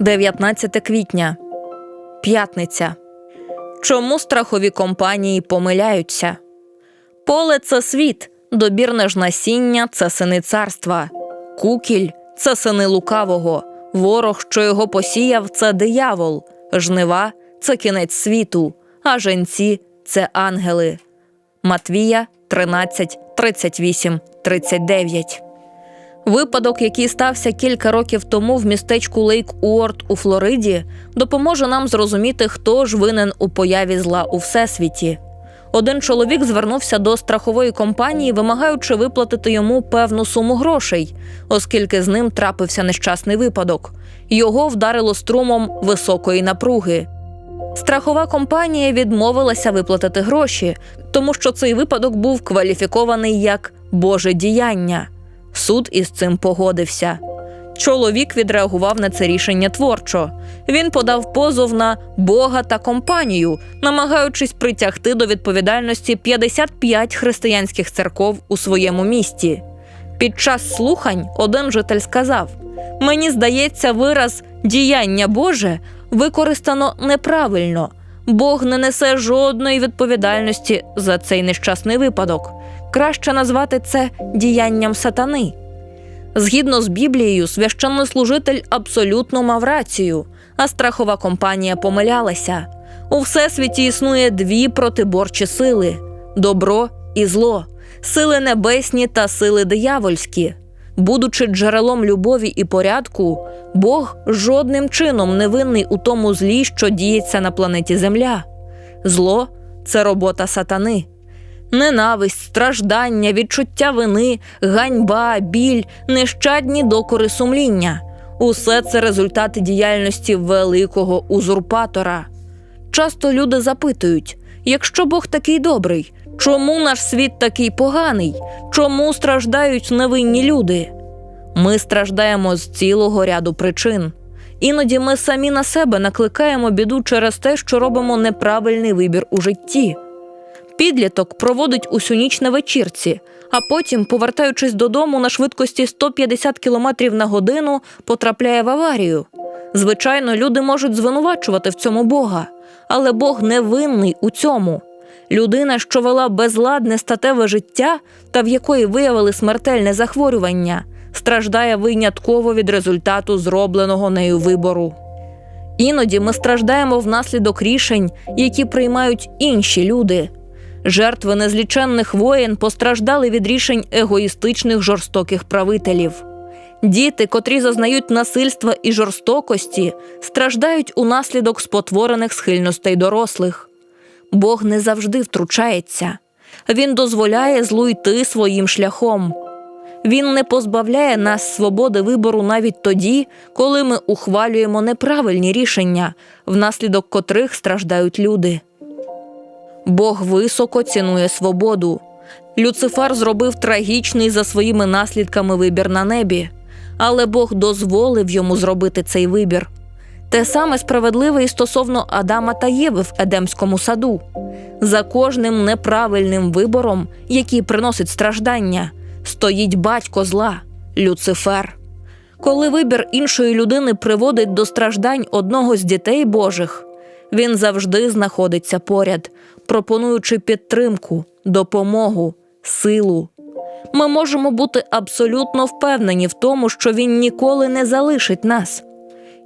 19 квітня. П'ятниця. Чому страхові компанії помиляються? Поле це світ, добірне ж насіння це сини царства, кукіль це сини лукавого, ворог, що його посіяв, це диявол, жнива це кінець світу, а женці це ангели. Матвія 13, 38, 39 Випадок, який стався кілька років тому в містечку Лейк Уорд у Флориді, допоможе нам зрозуміти, хто ж винен у появі зла у всесвіті. Один чоловік звернувся до страхової компанії, вимагаючи виплатити йому певну суму грошей, оскільки з ним трапився нещасний випадок. Його вдарило струмом високої напруги. Страхова компанія відмовилася виплатити гроші, тому що цей випадок був кваліфікований як Боже діяння. Суд із цим погодився. Чоловік відреагував на це рішення творчо. Він подав позов на Бога та компанію, намагаючись притягти до відповідальності 55 християнських церков у своєму місті. Під час слухань один житель сказав: Мені здається, вираз діяння Боже використано неправильно. Бог не несе жодної відповідальності за цей нещасний випадок. Краще назвати це діянням сатани. Згідно з Біблією, священнослужитель абсолютно мав рацію, а страхова компанія помилялася. У всесвіті існує дві протиборчі сили добро і зло, сили небесні та сили диявольські. Будучи джерелом любові і порядку, Бог жодним чином не винний у тому злі, що діється на планеті Земля. Зло це робота сатани. Ненависть, страждання, відчуття вини, ганьба, біль, нещадні докори сумління усе це результати діяльності великого узурпатора. Часто люди запитують: якщо Бог такий добрий, чому наш світ такий поганий? Чому страждають невинні люди? Ми страждаємо з цілого ряду причин. Іноді ми самі на себе накликаємо біду через те, що робимо неправильний вибір у житті. Підліток проводить усю ніч на вечірці, а потім, повертаючись додому на швидкості 150 км на годину, потрапляє в аварію. Звичайно, люди можуть звинувачувати в цьому Бога, але Бог не винний у цьому. Людина, що вела безладне статеве життя та в якої виявили смертельне захворювання, страждає винятково від результату зробленого нею вибору. Іноді ми страждаємо внаслідок рішень, які приймають інші люди. Жертви незліченних воєн постраждали від рішень егоїстичних жорстоких правителів. Діти, котрі зазнають насильства і жорстокості, страждають унаслідок спотворених схильностей дорослих. Бог не завжди втручається, Він дозволяє злу йти своїм шляхом. Він не позбавляє нас свободи вибору навіть тоді, коли ми ухвалюємо неправильні рішення, внаслідок котрих страждають люди. Бог високо цінує свободу. Люцифер зробив трагічний за своїми наслідками вибір на небі, але Бог дозволив йому зробити цей вибір. Те саме справедливе і стосовно Адама та Єви в Едемському саду. За кожним неправильним вибором, який приносить страждання, стоїть батько зла Люцифер. Коли вибір іншої людини приводить до страждань одного з дітей Божих, він завжди знаходиться поряд, пропонуючи підтримку, допомогу, силу. Ми можемо бути абсолютно впевнені в тому, що він ніколи не залишить нас.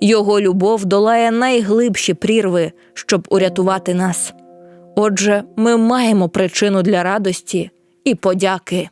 Його любов долає найглибші прірви, щоб урятувати нас. Отже, ми маємо причину для радості і подяки.